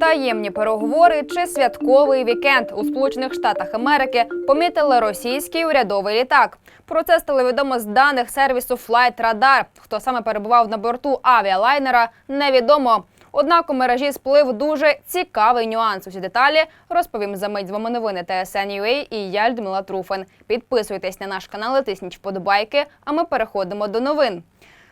Таємні переговори чи святковий вікенд у Сполучених Штатах Америки помітили російський урядовий літак. Про це стало відомо з даних сервісу Flight Radar. Хто саме перебував на борту авіалайнера, невідомо. Однак у мережі сплив дуже цікавий нюанс. Усі деталі розповім за мить з вами новини TSN.ua і я Людмила Труфен. Підписуйтесь на наш канал, і тисніть вподобайки, а ми переходимо до новин.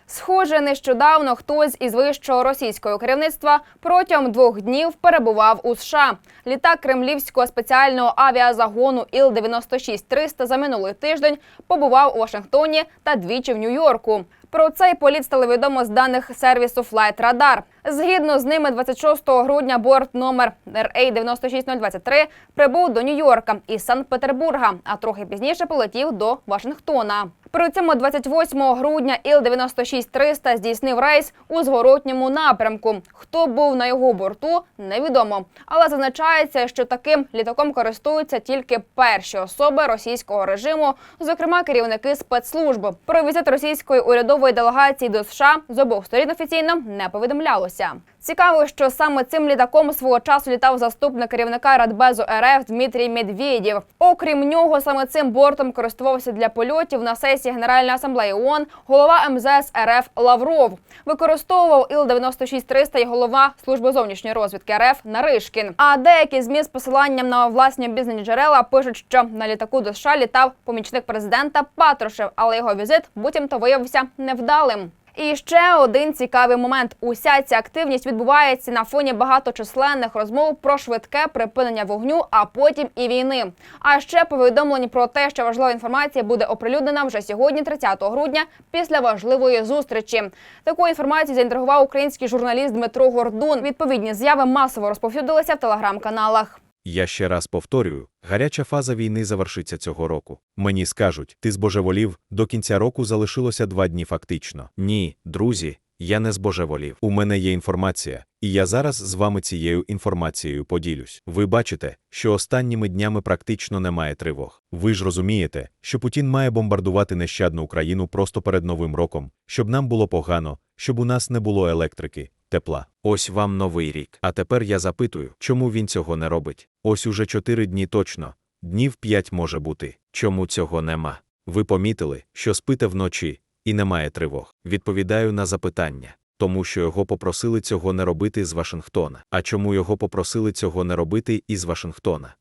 Схоже, нещодавно хтось із вищого російського керівництва протягом двох днів перебував у США. Літак кремлівського спеціального авіазагону Іл-96-300 за минулий тиждень побував у Вашингтоні та двічі в Нью-Йорку. Про цей політ стало відомо з даних сервісу Radar. Згідно з ними, 26 грудня борт номер RA96023 прибув до Нью-Йорка із Санкт-Петербурга, а трохи пізніше полетів до Вашингтона. При цьому 28 грудня Іл-96-300 здійснив рейс у зворотньому напрямку. Хто був на його борту, невідомо. Але зазначається, що таким літаком користуються тільки перші особи російського режиму, зокрема керівники спецслужб. Про візит російської урядової делегації до США з обох сторін офіційно не повідомлялося. Цікаво, що саме цим літаком свого часу літав заступник керівника Радбезу РФ Дмитрій Медведєв. Окрім нього, саме цим бортом користувався для польотів на сесії Генеральної асамблеї ООН голова МЗС РФ Лавров. Використовував Іл-96-300 і голова служби зовнішньої розвідки РФ Наришкін. А деякі змі з посиланням на власні бізнес джерела пишуть, що на літаку до США літав помічник президента Патрушев, але його візит буцімто виявився невдалим. І ще один цікавий момент: уся ця активність відбувається на фоні багаточисленних розмов про швидке припинення вогню, а потім і війни. А ще повідомлені про те, що важлива інформація буде оприлюднена вже сьогодні, 30 грудня, після важливої зустрічі. Такою інформацією заінтригував український журналіст Дмитро Гордун. Відповідні заяви масово розповсюдилися в телеграм-каналах. Я ще раз повторюю, гаряча фаза війни завершиться цього року. Мені скажуть, ти збожеволів, до кінця року залишилося два дні фактично. Ні, друзі, я не збожеволів. У мене є інформація, і я зараз з вами цією інформацією поділюсь. Ви бачите, що останніми днями практично немає тривог. Ви ж розумієте, що Путін має бомбардувати нещадну Україну просто перед Новим роком, щоб нам було погано, щоб у нас не було електрики. Тепла. Ось вам новий рік. А тепер я запитую, чому він цього не робить? Ось уже чотири дні точно, днів п'ять може бути. Чому цього нема? Ви помітили, що спите вночі і немає тривог. Відповідаю на запитання. Тому що його попросили цього не робити з Вашингтона. А чому його попросили цього не робити із Вашингтона?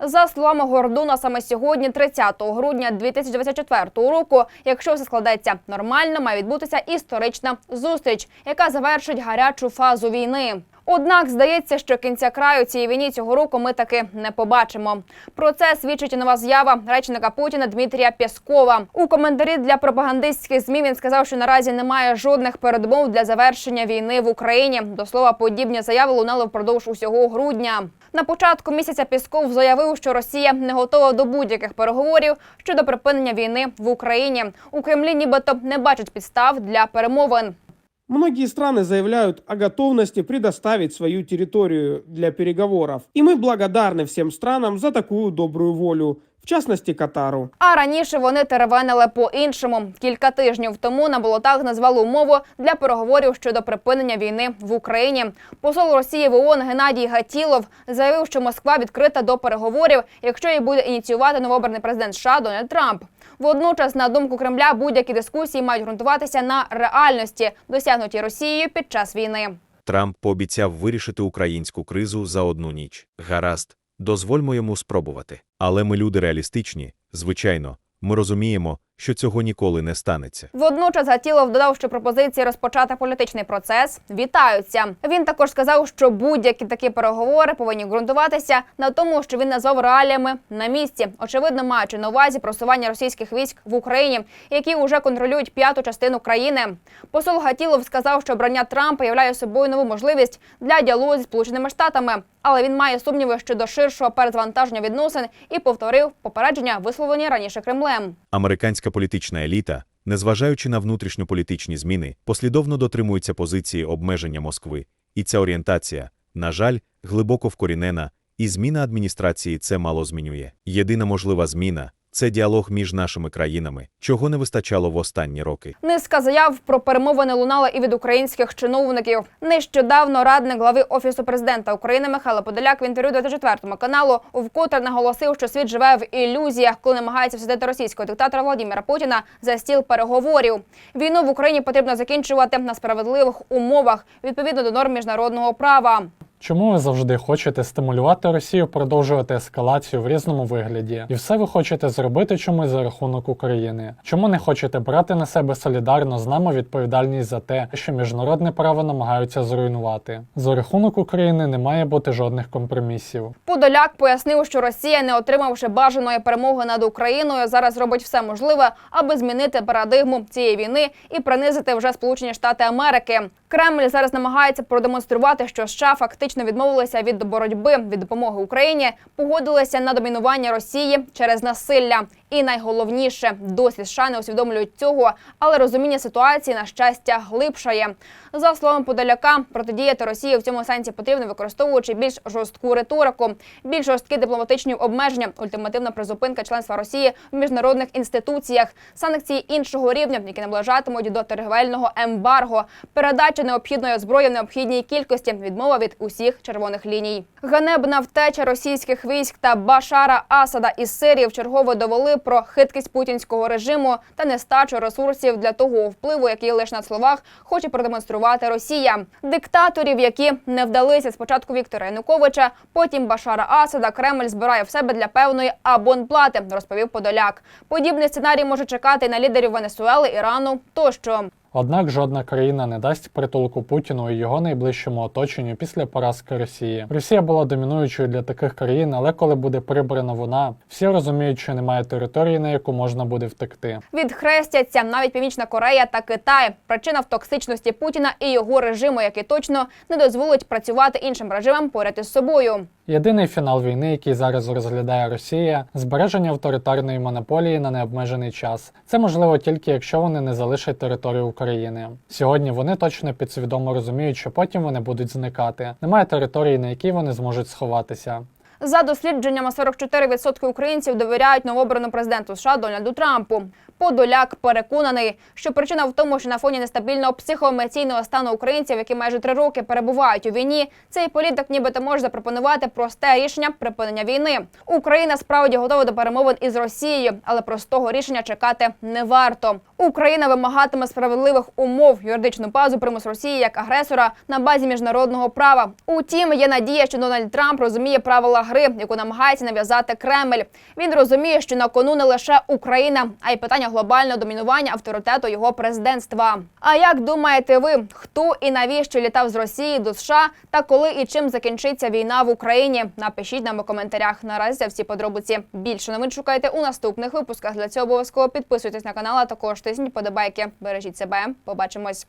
За словами Гордуна, саме сьогодні, 30 грудня 2024 року, якщо все складеться нормально, має відбутися історична зустріч, яка завершить гарячу фазу війни. Однак здається, що кінця краю цієї війні цього року ми таки не побачимо. Про це свідчить нова з'ява речника Путіна Дмитрія Пєскова. У коментарі для пропагандистських змі він сказав, що наразі немає жодних передумов для завершення війни в Україні. До слова, подібні заяви лунали впродовж усього грудня. На початку місяця Пісков заявив, що Росія не готова до будь-яких переговорів щодо припинення війни в Україні. У Кремлі нібито не бачать підстав для перемовин. Многие страны заявляют о готовности предоставить свою территорию для переговоров. И мы благодарны всем странам за такую добрую волю, в частности Катару. А раніше вони теревенили по-іншому. Кілька тижнів тому на болотах назвали умову для переговорів щодо припинення війни в Україні. Посол Росії в ООН Геннадій Гатілов заявив, що Москва відкрита до переговорів, якщо її буде ініціювати новообраний президент США Дональд Трамп. Водночас, на думку Кремля, будь-які дискусії мають ґрунтуватися на реальності, досягнутій Росією під час війни. Трамп пообіцяв вирішити українську кризу за одну ніч. Гаразд, дозвольмо йому спробувати. Але ми люди реалістичні, звичайно, ми розуміємо, що цього ніколи не станеться. Водночас Гатілов додав, що пропозиції розпочати політичний процес вітаються. Він також сказав, що будь-які такі переговори повинні ґрунтуватися на тому, що він назвав реаліями на місці, очевидно, маючи на увазі просування російських військ в Україні, які вже контролюють п'яту частину країни. Посол Гатілов сказав, що обрання Трампа являє собою нову можливість для діалогу зі сполученими штатами, але він має сумніви щодо ширшого перезвантаження відносин і повторив попередження, висловлені раніше Кремлем. Американська політична еліта, незважаючи на внутрішньополітичні зміни, послідовно дотримується позиції обмеження Москви, і ця орієнтація, на жаль, глибоко вкорінена, і зміна адміністрації це мало змінює. Єдина можлива зміна Це діалог між нашими країнами, чого не вистачало в останні роки. Низка заяв про перемовини лунала і від українських чиновників. Нещодавно радник глави офісу президента України Михайло Подоляк в інтерв'ю 24 каналу вкотре наголосив, що світ живе в ілюзіях, коли намагається всадити російського диктатора Володимира Путіна за стіл переговорів. Війну в Україні потрібно закінчувати на справедливих умовах відповідно до норм міжнародного права. Чому ви завжди хочете стимулювати Росію продовжувати ескалацію в різному вигляді? І все ви хочете зробити чомусь за рахунок України? Чому не хочете брати на себе солідарно з нами відповідальність за те, що міжнародне право намагаються зруйнувати? За рахунок України не має бути жодних компромісів. Подоляк пояснив, що Росія, не отримавши бажаної перемоги над Україною, зараз робить все можливе, аби змінити парадигму цієї війни і принизити вже Сполучені Штати Америки. Кремль зараз намагається продемонструвати, що США фактично відмовилися від боротьби від допомоги Україні, погодилися на домінування Росії через насилля. І найголовніше, досі США не усвідомлюють цього, але розуміння ситуації на щастя глибшає. За словами Подоляка, протидіяти Росії в цьому сенсі потрібно використовуючи більш жорстку риторику, більш жорсткі дипломатичні обмеження, ультимативна призупинка членства Росії в міжнародних інституціях, санкції іншого рівня, які наближатимуть до торгівельного ембарго, передача необхідної зброї в необхідній кількості, відмова від усіх червоних ліній. Ганебна втеча російських військ та Башара Асада із Сирії вчергово довели про хиткість путінського режиму та нестачу ресурсів для того впливу, який лише на словах хоче продемонструвати Росія. Диктаторів, які не вдалися спочатку Віктора Януковича, потім Башара Асада, Кремль збирає в себе для певної абонплати, розповів Подоляк. Подібний сценарій може чекати на лідерів Венесуели, Ірану тощо. Однак жодна країна не дасть притулку Путіну і його найближчому оточенню після поразки Росії. Росія була домінуючою для таких країн, але коли буде прибрана вона, всі розуміють, що немає території, на яку можна буде втекти. Відхрестяться навіть Північна Корея та Китай. Причина в токсичності Путіна і його режиму, який точно не дозволить працювати іншим режимам поряд із собою. Єдиний фінал війни, який зараз розглядає Росія, збереження авторитарної монополії на необмежений час. Це можливо тільки якщо вони не залишать територію України. Сьогодні вони точно підсвідомо розуміють, що потім вони будуть зникати. Немає території, на якій вони зможуть сховатися. За дослідженнями 44% українців довіряють новообраному президенту США Дональду Трампу. Подоляк переконаний, що причина в тому, що на фоні нестабільного психоемоційного стану українців, які майже три роки перебувають у війні, цей політик нібито може запропонувати просте рішення припинення війни. Україна справді готова до перемовин із Росією, але простого рішення чекати не варто. Україна вимагатиме справедливих умов юридичну базу примус Росії як агресора на базі міжнародного права. Утім, є надія, що Дональд Трамп розуміє правила гри, яку намагається нав'язати Кремль. Він розуміє, що на кону не лише Україна, а й питання глобального домінування авторитету його президентства. А як думаєте ви, хто і навіщо літав з Росії до США та коли і чим закінчиться війна в Україні? Напишіть нам у коментарях. Наразі всі подробиці. Більше новин шукайте у наступних випусках. Для цього обов'язково підписуйтесь на канал, а також тисніть подобайки. Бережіть себе. Побачимось.